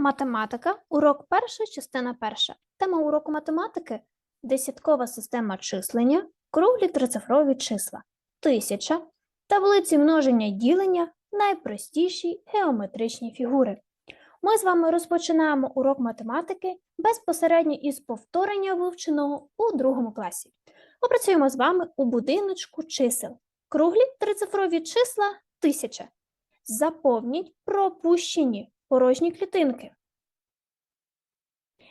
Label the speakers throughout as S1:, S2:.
S1: Математика, урок перший, частина перша. Тема уроку математики десяткова система числення, круглі трицифрові числа, тисяча, таблиці множення й ділення, найпростіші геометричні фігури. Ми з вами розпочинаємо урок математики безпосередньо із повторення вивченого у другому класі. Попрацюємо з вами у будиночку чисел. Круглі трицифрові числа тисяча. Заповніть пропущені порожні клітинки.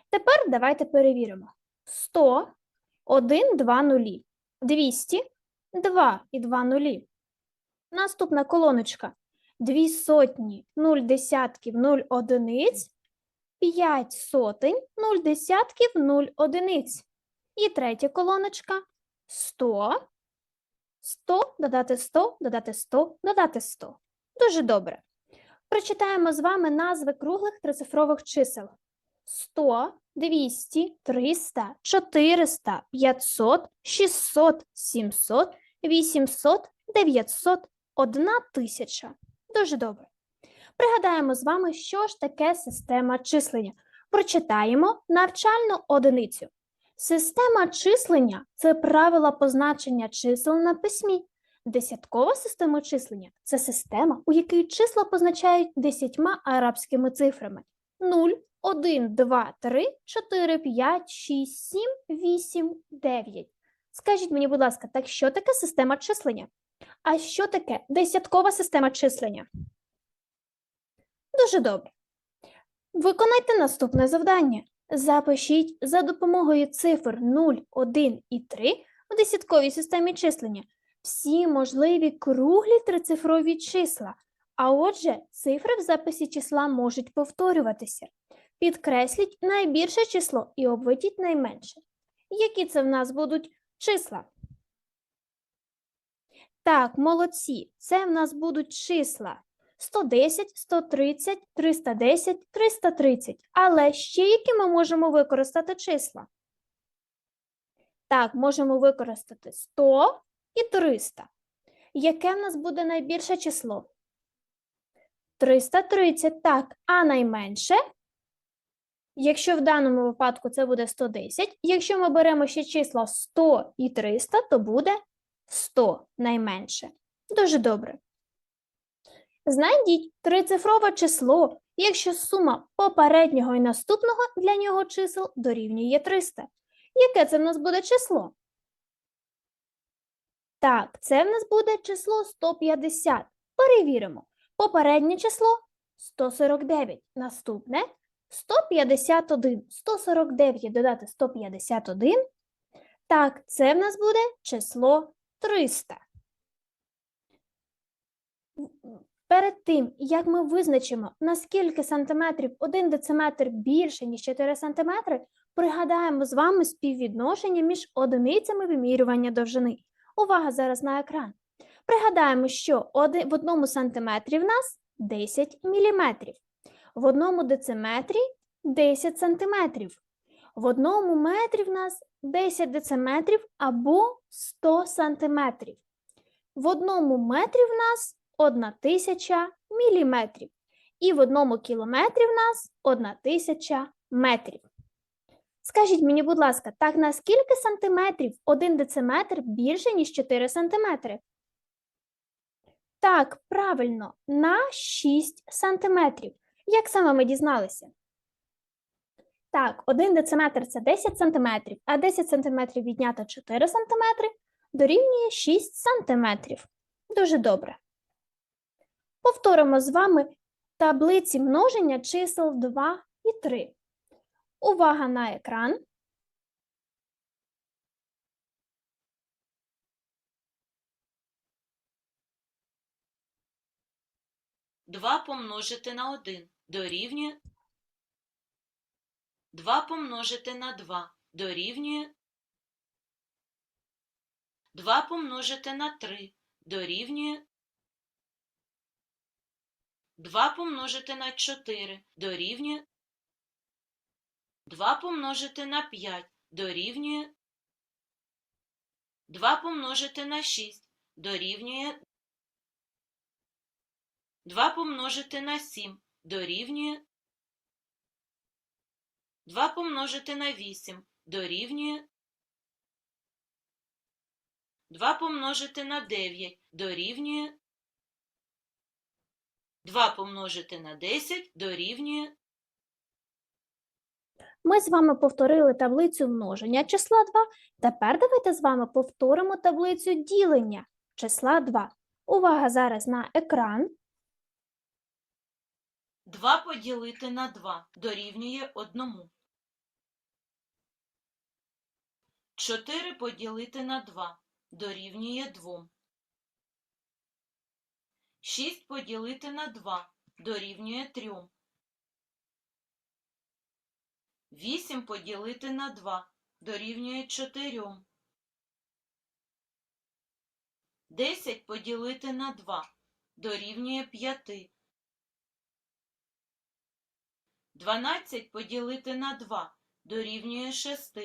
S1: Тепер давайте перевіримо. 100, 1, 2 нулі. 200, 2 і 2 нулі. Наступна колоночка. 2 сотні, 0 десятків, 0 одиниць, 5 сотень, 0 десятків, 0 одиниць. І третя колоночка. 100, 100, додати 100, додати 100, додати 100. Дуже добре. Прочитаємо з вами назви круглих трицифрових чисел. 100, 200, 300, 400, 500, 600, 700, 800, 900, 1000. Дуже добре. Пригадаємо з вами, що ж таке система числення. Прочитаємо навчальну одиницю. Система числення це правила позначення чисел на письмі. Десяткова система числення це система, у якій числа позначають десятьма арабськими цифрами: 0, 1, 2, 3, 4, 5, 6, 7, 8, 9. Скажіть мені, будь ласка, так що таке система числення? А що таке десяткова система числення? Дуже добре. Виконайте наступне завдання. Запишіть за допомогою цифр 0, 1 і 3 в десятковій системі числення всі можливі круглі трицифрові числа, а отже, цифри в записі числа можуть повторюватися. Підкресліть найбільше число і обведіть найменше. Які це в нас будуть числа? Так, молодці, це в нас будуть числа 110, 130, 310, 330. Але ще які ми можемо використати числа? Так, можемо використати 100 і 300. Яке в нас буде найбільше число? 330, так, а найменше? Якщо в даному випадку це буде 110, якщо ми беремо ще числа 100 і 300, то буде 100 найменше. Дуже добре. Знайдіть трицифрове число, якщо сума попереднього і наступного для нього чисел дорівнює 300. Яке це в нас буде число? Так, це в нас буде число 150. Перевіримо. Попереднє число 149. Наступне 151. 149 додати 151. Так, це в нас буде число 300. Перед тим, як ми визначимо, наскільки сантиметрів 1 дециметр більше, ніж 4 сантиметри, пригадаємо з вами співвідношення між одиницями вимірювання довжини. Увага зараз на екран. Пригадаємо, що в одному сантиметрі в нас 10 міліметрів, в одному дециметрі 10 сантиметрів, в одному метрі в нас 10 дециметрів або 100 сантиметрів. В одному метрі в нас 1000 міліметрів. І в одному кілометрі в нас 1000 метрів. Скажіть мені, будь ласка, так на скільки сантиметрів 1 дециметр більше, ніж 4 сантиметри? Так, правильно, на 6 сантиметрів. Як саме ми дізналися? Так, 1 дециметр це 10 сантиметрів, а 10 сантиметрів віднято 4 сантиметри дорівнює 6 сантиметрів. Дуже добре. Повторимо з вами таблиці множення чисел 2 і 3. Увага на екран.
S2: Два помножити на один дорівнює. Два помножити на два дорівнює. Два помножити на три дорівнює. Два помножити на чотири дорівнює. 2 помножити на 5 дорівнює 2 помножити на 6 дорівнює 2 помножити на 7 дорівнює 2 помножити на 8 дорівнює 2 помножити на 9 дорівнює 2 помножити на 10 дорівнює
S1: Ми з вами повторили таблицю множення числа 2. Тепер давайте з вами повторимо таблицю ділення числа 2. Увага зараз на екран.
S2: 2 поділити на 2 дорівнює 1. 4 поділити на 2 дорівнює 2. 6 поділити на 2 дорівнює 3. 8 поділити на 2 дорівнює 4. 10 поділити на 2 дорівнює 5. 12 поділити на 2 дорівнює 6.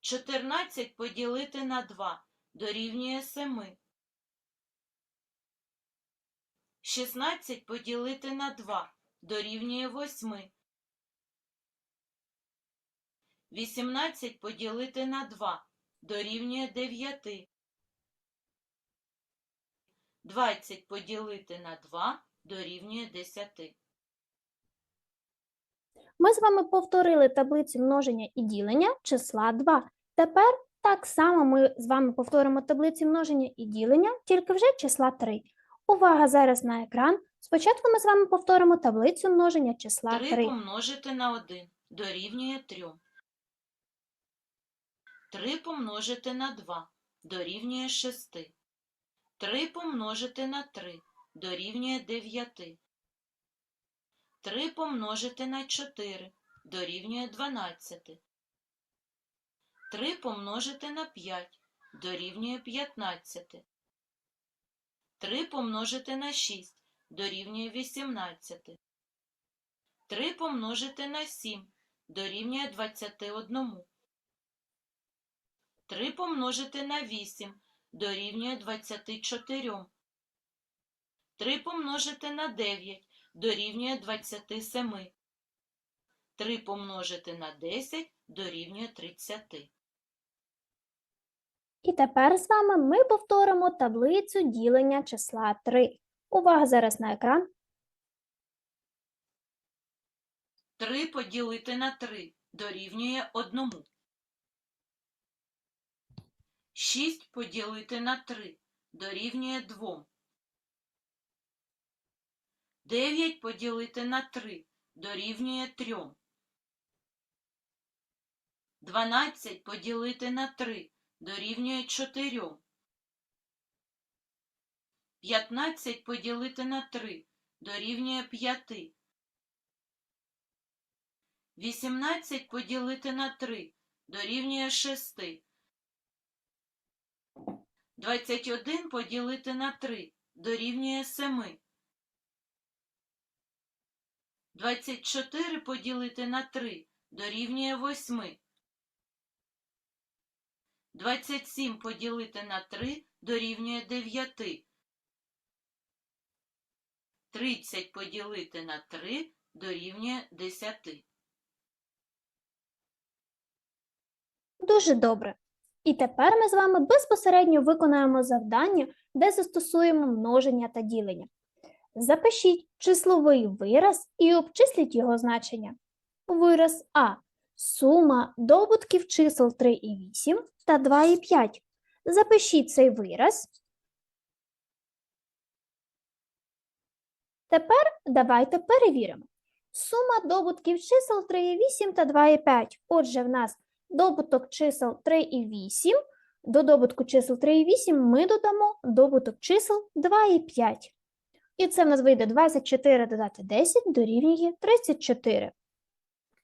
S2: 14 поділити на 2 дорівнює 7. 16 поділити на 2 дорівнює 8. 18 поділити на 2 дорівнює 9. 20 поділити на 2 дорівнює 10.
S1: Ми з вами повторили таблицю множення і ділення числа 2. Тепер так само ми з вами повторимо таблицю множення і ділення, тільки вже числа 3. Увага зараз на екран. Спочатку ми з вами повторимо таблицю множення числа
S2: 3
S1: 3.
S2: помножити на 1 дорівнює 3. 3 помножити на 2 дорівнює 6. 3 помножити на 3 дорівнює 9. 3 помножити на 4 дорівнює 12. 3 помножити на 5 дорівнює 15. 3 помножити на 6 дорівнює 18. 3 помножити на 7 дорівнює 21. 3 помножити на 8 дорівнює 24. 3 помножити на 9 дорівнює 27. 3 помножити на 10 дорівнює 30.
S1: І тепер з вами ми повторимо таблицю ділення числа 3. Увага зараз на екран.
S2: 3 поділити на 3 дорівнює 1. 6 поділити на 3 дорівнює 2. 9 поділити на 3 дорівнює 3. 12 поділити на 3 дорівнює 4. 15 поділити на 3 дорівнює 5. 18 поділити на 3 дорівнює 6. 21 поділити на 3 дорівнює 7. 24 поділити на 3 дорівнює 8. 27 поділити на 3 дорівнює 9. 30 поділити на 3 дорівнює 10.
S1: Дуже добре. І тепер ми з вами безпосередньо виконаємо завдання, де застосуємо множення та ділення. Запишіть числовий вираз і обчисліть його значення. Вираз А. Сума добутків чисел 3,8 та 2,5. Запишіть цей вираз. Тепер давайте перевіримо. Сума добутків чисел 3,8 та 2,5. Отже, в нас добуток чисел 3 і 8. До добутку чисел 3 і 8 ми додамо добуток чисел 2 і 5. І це в нас вийде 24 додати 10 дорівнює 34.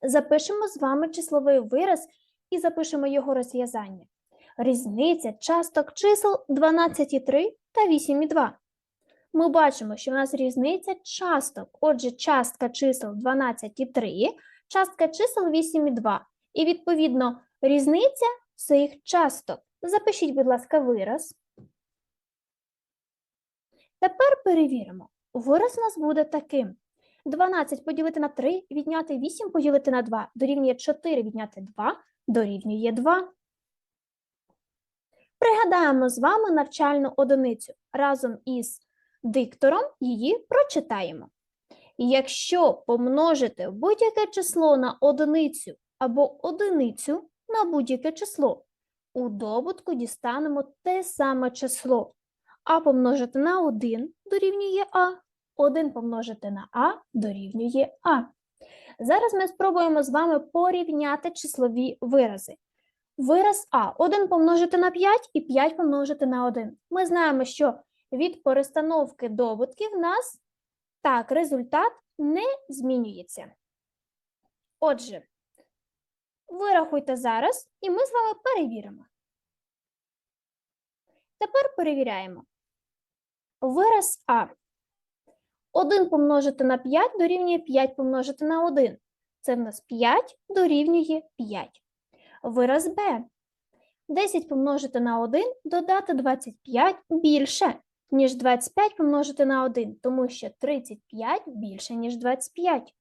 S1: Запишемо з вами числовий вираз і запишемо його розв'язання. Різниця часток чисел 12,3 та 8,2. Ми бачимо, що в нас різниця часток. Отже, частка чисел 12,3, частка чисел 8,2. І, відповідно, різниця цих часток. Запишіть, будь ласка, вираз. Тепер перевіримо. Вираз у нас буде таким. 12 поділити на 3, відняти 8 поділити на 2, дорівнює 4 відняти 2, дорівнює 2. Пригадаємо з вами навчальну одиницю. Разом із диктором її прочитаємо. Якщо помножити будь-яке число на одиницю або одиницю на будь-яке число, у добутку дістанемо те саме число. А помножити на 1 дорівнює А, 1 помножити на А дорівнює А. Зараз ми спробуємо з вами порівняти числові вирази. Вираз А 1 помножити на 5 і 5 помножити на 1. Ми знаємо, що від перестановки добутків в нас так, результат не змінюється. Отже, вирахуйте зараз, і ми з вами перевіримо. Тепер перевіряємо. Вираз А. 1 помножити на 5 дорівнює 5 помножити на 1. Це в нас 5 дорівнює 5. Вираз Б. 10 помножити на 1 додати 25 більше, ніж 25 помножити на 1, тому що 35 більше, ніж 25.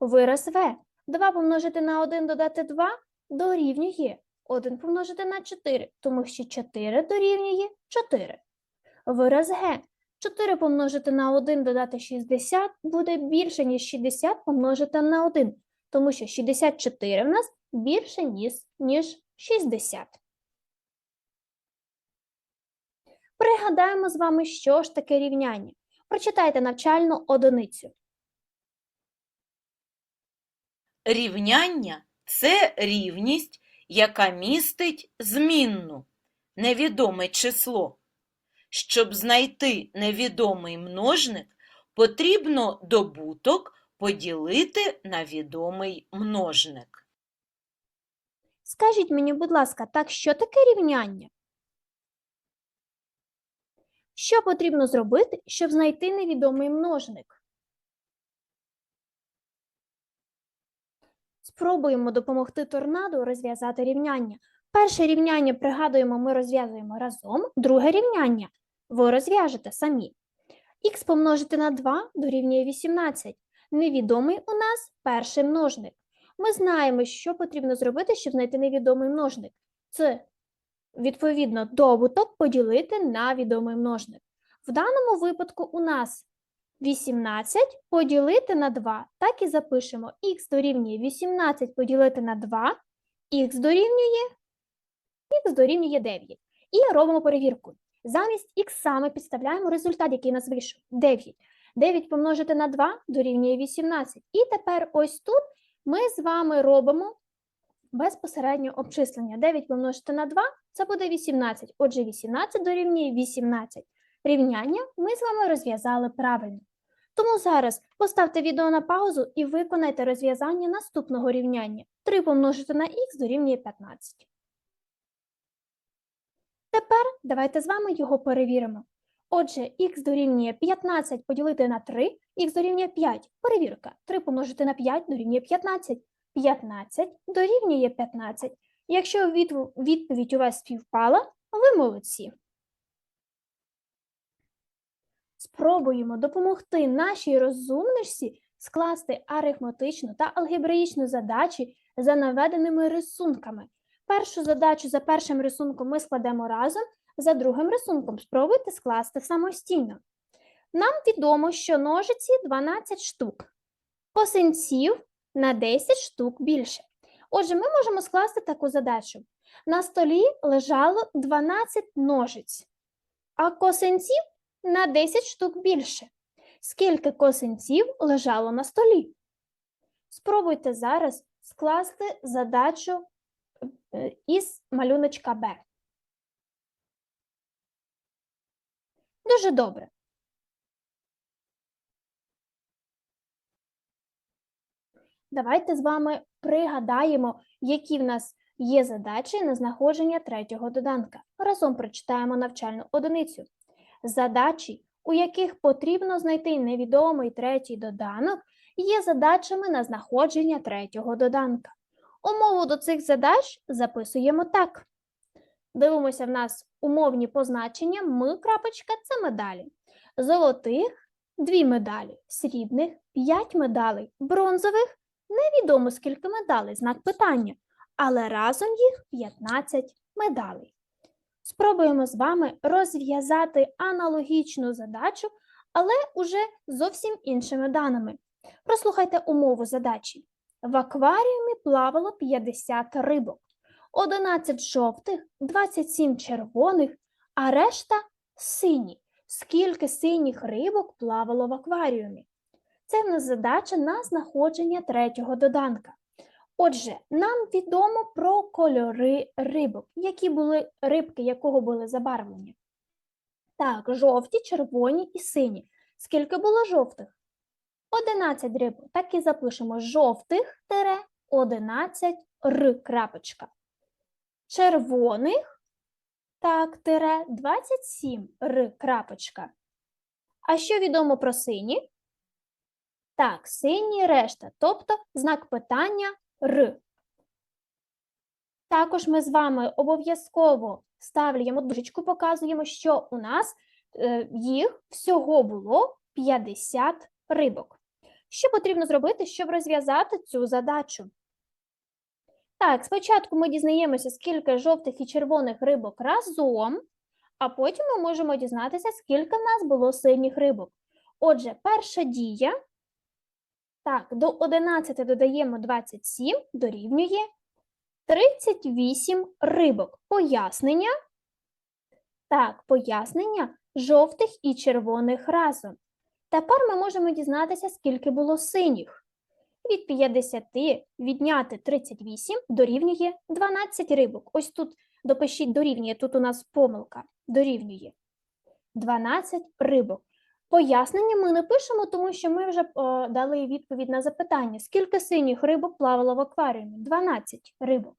S1: Вираз В. 2 помножити на 1 додати 2 дорівнює 1 помножити на 4, тому що 4 дорівнює 4. Вираз Г. 4 помножити на 1 додати 60 буде більше, ніж 60 помножити на 1, тому що 64 в нас більше, ніж, ніж 60. Пригадаємо з вами, що ж таке рівняння. Прочитайте навчальну одиницю.
S2: Рівняння це рівність, яка містить змінну, невідоме число. Щоб знайти невідомий множник, потрібно добуток поділити на відомий множник.
S1: Скажіть мені, будь ласка, так що таке рівняння? Що потрібно зробити, щоб знайти невідомий множник? Спробуємо допомогти торнадо розв'язати рівняння. Перше рівняння, пригадуємо, ми розв'язуємо разом, друге рівняння ви розв'яжете самі. Х помножити на 2 дорівнює 18. Невідомий у нас перший множник. Ми знаємо, що потрібно зробити, щоб знайти невідомий множник. Це, відповідно, добуток поділити на відомий множник. В даному випадку у нас 18 поділити на 2. Так і запишемо. х дорівнює 18 поділити на 2, х дорівнює, х дорівнює 9. І робимо перевірку. Замість х саме підставляємо результат, який нас вийшов 9. 9 помножити на 2 дорівнює 18. І тепер ось тут ми з вами робимо безпосередньо обчислення. 9 помножити на 2 це буде 18. Отже, 18 дорівнює 18. Рівняння ми з вами розв'язали правильно. Тому зараз поставте відео на паузу і виконайте розв'язання наступного рівняння. 3 помножити на х дорівнює 15. Тепер давайте з вами його перевіримо. Отже, х дорівнює 15 поділити на 3, х дорівнює 5. Перевірка. 3 помножити на 5 дорівнює 15. 15 дорівнює 15. Якщо відповідь у вас співпала, ви молодці. Спробуємо допомогти нашій розумничці скласти арифметичну та алгебраїчну задачі за наведеними рисунками. Першу задачу за першим рисунком ми складемо разом, за другим рисунком спробуйте скласти самостійно. Нам відомо, що ножиці 12 штук, косинців на 10 штук більше. Отже, ми можемо скласти таку задачу. На столі лежало 12 ножиць, а косинців на 10 штук більше. Скільки косинців лежало на столі? Спробуйте зараз скласти задачу е, із малюночка Б. Дуже добре. Давайте з вами пригадаємо, які в нас є задачі на знаходження третього доданка. Разом прочитаємо навчальну одиницю. Задачі, у яких потрібно знайти невідомий третій доданок, є задачами на знаходження третього доданка. Умову до цих задач записуємо так. Дивимося в нас умовні позначення. Ми, крапочка, це медалі. Золотих 2 медалі, срібних 5 медалей, бронзових невідомо скільки медалей, знак питання, але разом їх 15 медалей. Спробуємо з вами розв'язати аналогічну задачу, але уже зовсім іншими даними. Прослухайте умову задачі. В акваріумі плавало 50 рибок, 11 жовтих, 27 червоних, а решта сині. Скільки синіх рибок плавало в акваріумі? Це в нас задача на знаходження третього доданка. Отже, нам відомо про кольори рибок, які були рибки, якого були забарвлені. Так, жовті, червоні і сині. Скільки було жовтих? 11 рибок. Так і запишемо жовтих тире 11 р крапочка. Червоних так, тире 27 р крапочка. А що відомо про сині? Так, сині решта, тобто знак питання Р. Також ми з вами обов'язково ставлюємо дужечку, показуємо, що у нас е, їх всього було 50 рибок. Що потрібно зробити, щоб розв'язати цю задачу? Так, спочатку ми дізнаємося, скільки жовтих і червоних рибок разом, а потім ми можемо дізнатися, скільки в нас було синіх рибок. Отже, перша дія. Так, до 11 додаємо 27, дорівнює 38 рибок. Пояснення. Так, пояснення жовтих і червоних разом. Тепер ми можемо дізнатися, скільки було синіх. Від 50 відняти 38 дорівнює 12 рибок. Ось тут допишіть дорівнює, тут у нас помилка. Дорівнює 12 рибок. Пояснення ми не пишемо, тому що ми вже о, дали відповідь на запитання, скільки синіх рибок плавало в акваріумі? 12 рибок.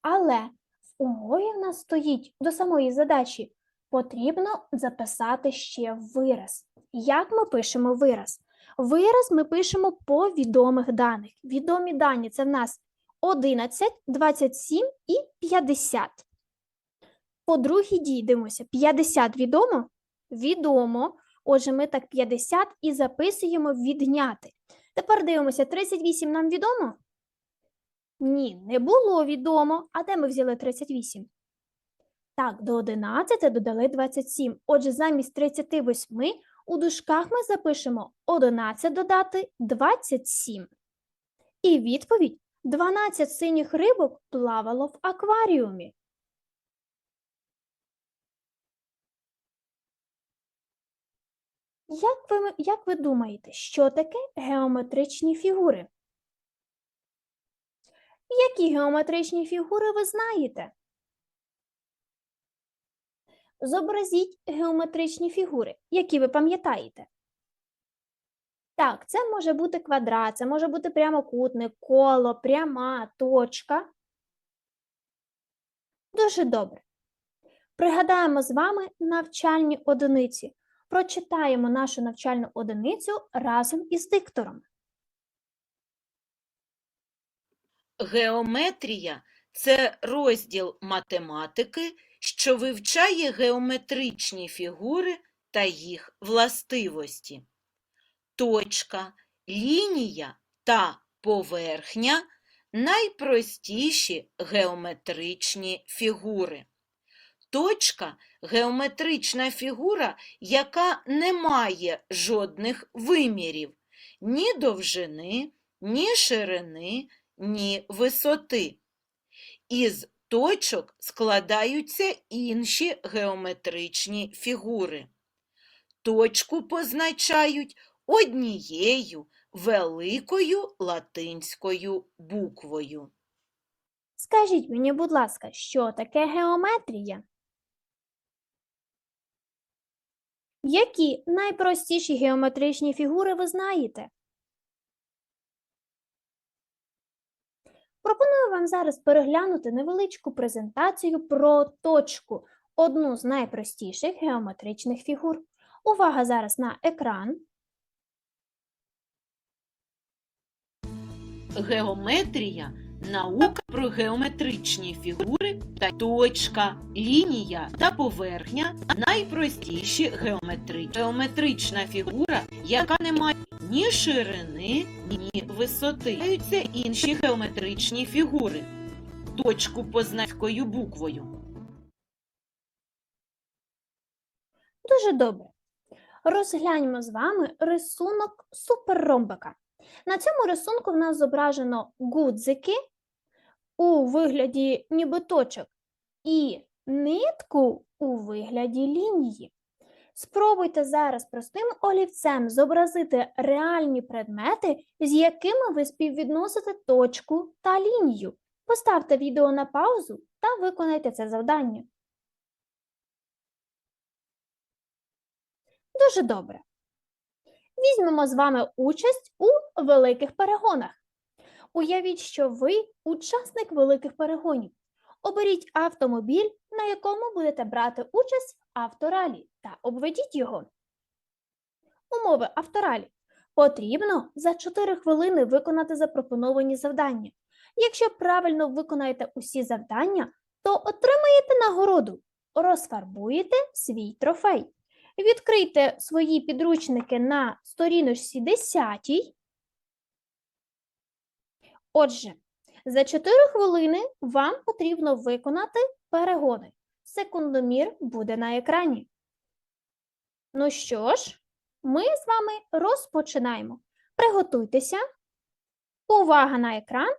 S1: Але в умові в нас стоїть до самої задачі потрібно записати ще вираз. Як ми пишемо вираз? Вираз ми пишемо по відомих даних. Відомі дані це в нас 11, 27 і 50. По другій дійдемося. 50 відомо? Відомо. Отже, ми так 50 і записуємо відняти. Тепер дивимося, 38 нам відомо? Ні, не було відомо. А де ми взяли 38? Так, до 11 додали 27. Отже, замість 38 у дужках ми запишемо 11 додати 27. І відповідь 12 синіх рибок плавало в акваріумі. Як ви, як ви думаєте, що таке геометричні фігури? Які геометричні фігури ви знаєте? Зобразіть геометричні фігури, які ви пам'ятаєте. Так, це може бути квадрат, це може бути прямокутник, коло, пряма, точка. Дуже добре. Пригадаємо з вами навчальні одиниці. Прочитаємо нашу навчальну одиницю разом із диктором.
S2: Геометрія це розділ математики, що вивчає геометричні фігури та їх властивості. Точка, лінія та поверхня найпростіші геометричні фігури. Точка геометрична фігура, яка не має жодних вимірів ні довжини, ні ширини, ні висоти. Із точок складаються інші геометричні фігури. Точку позначають однією великою латинською буквою.
S1: Скажіть мені, будь ласка, що таке геометрія? Які найпростіші геометричні фігури ви знаєте? Пропоную вам зараз переглянути невеличку презентацію про точку, одну з найпростіших геометричних фігур. Увага зараз на екран.
S2: Геометрія Наука про геометричні фігури та точка, лінія та поверхня найпростіші геометри. Геометрична фігура, яка не має ні ширини, ні висоти. Маються інші геометричні фігури. Точку позначкою буквою.
S1: Дуже добре. Розгляньмо з вами рисунок суперромбика. На цьому рисунку в нас зображено гудзики у вигляді ніби точок і нитку у вигляді лінії. Спробуйте зараз простим олівцем зобразити реальні предмети, з якими ви співвідносите точку та лінію. Поставте відео на паузу та виконайте це завдання. Дуже добре. Візьмемо з вами участь у великих перегонах. Уявіть, що ви учасник великих перегонів. Оберіть автомобіль, на якому будете брати участь в авторалі та обведіть його. Умови авторалі. Потрібно за 4 хвилини виконати запропоновані завдання. Якщо правильно виконаєте усі завдання, то отримаєте нагороду, розфарбуєте свій трофей. Відкрийте свої підручники на сторіночці 10. Отже, за 4 хвилини вам потрібно виконати перегони. Секундомір буде на екрані. Ну що ж, ми з вами розпочинаємо. Приготуйтеся. Увага на екран.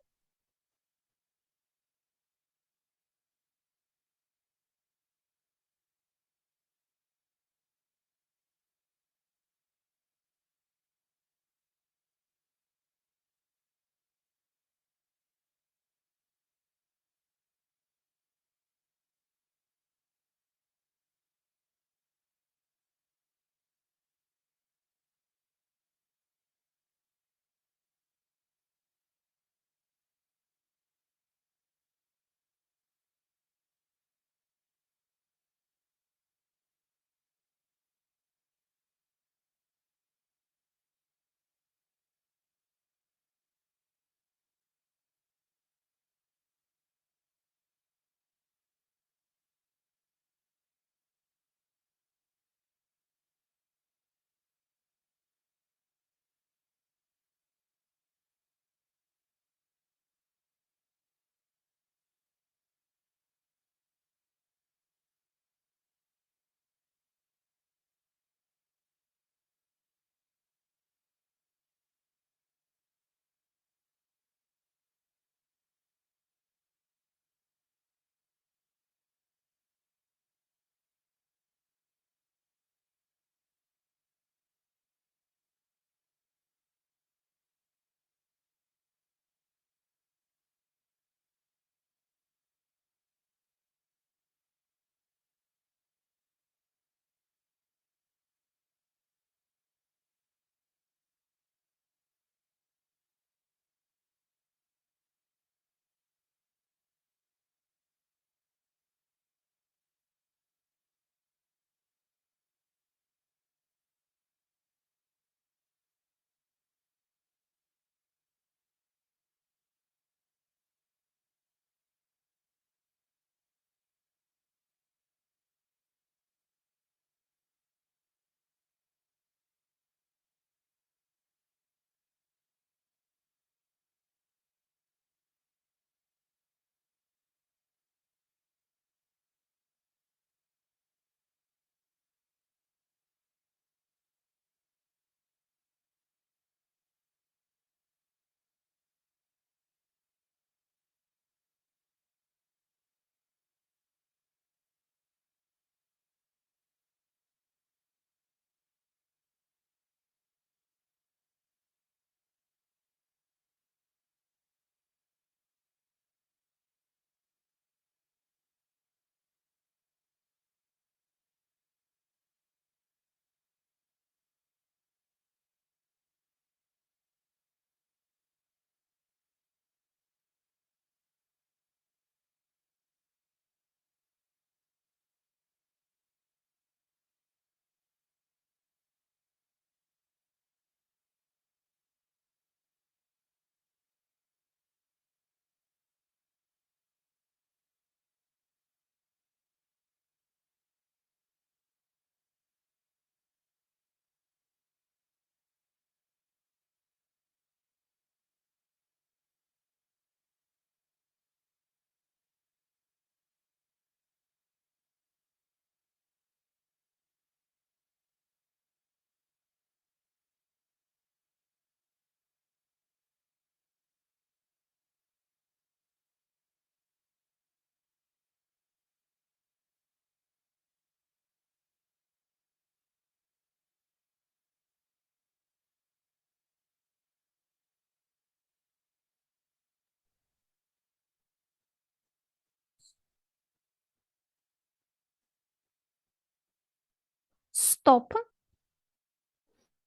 S1: Стоп.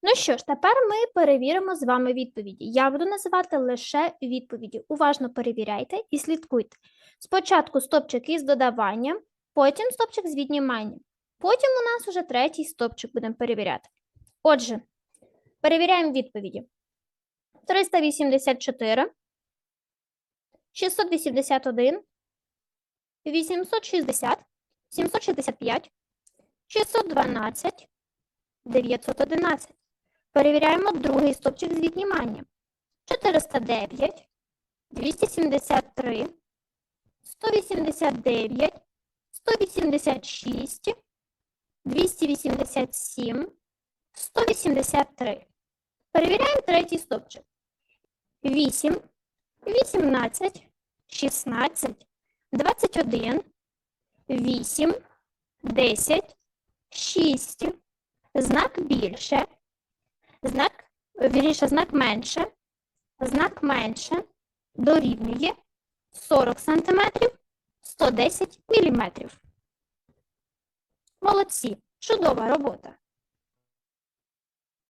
S1: Ну що ж, тепер ми перевіримо з вами відповіді. Я буду називати лише відповіді. Уважно перевіряйте і слідкуйте. Спочатку стопчик із додаванням, потім стопчик з відніманням. Потім у нас уже третій стопчик будемо перевіряти. Отже, перевіряємо відповіді. 384, 681, 860, 765, 612, 911. Перевіряємо другий стопчик з віднімання. 409, 273, 189, 186, 287, 183. Перевіряємо третій стопчик. 8, 18, 16, 21, 8, 10, 6, знак більше, знак, вірніше, знак менше, знак менше дорівнює 40 см, 110 мм. Молодці, чудова робота.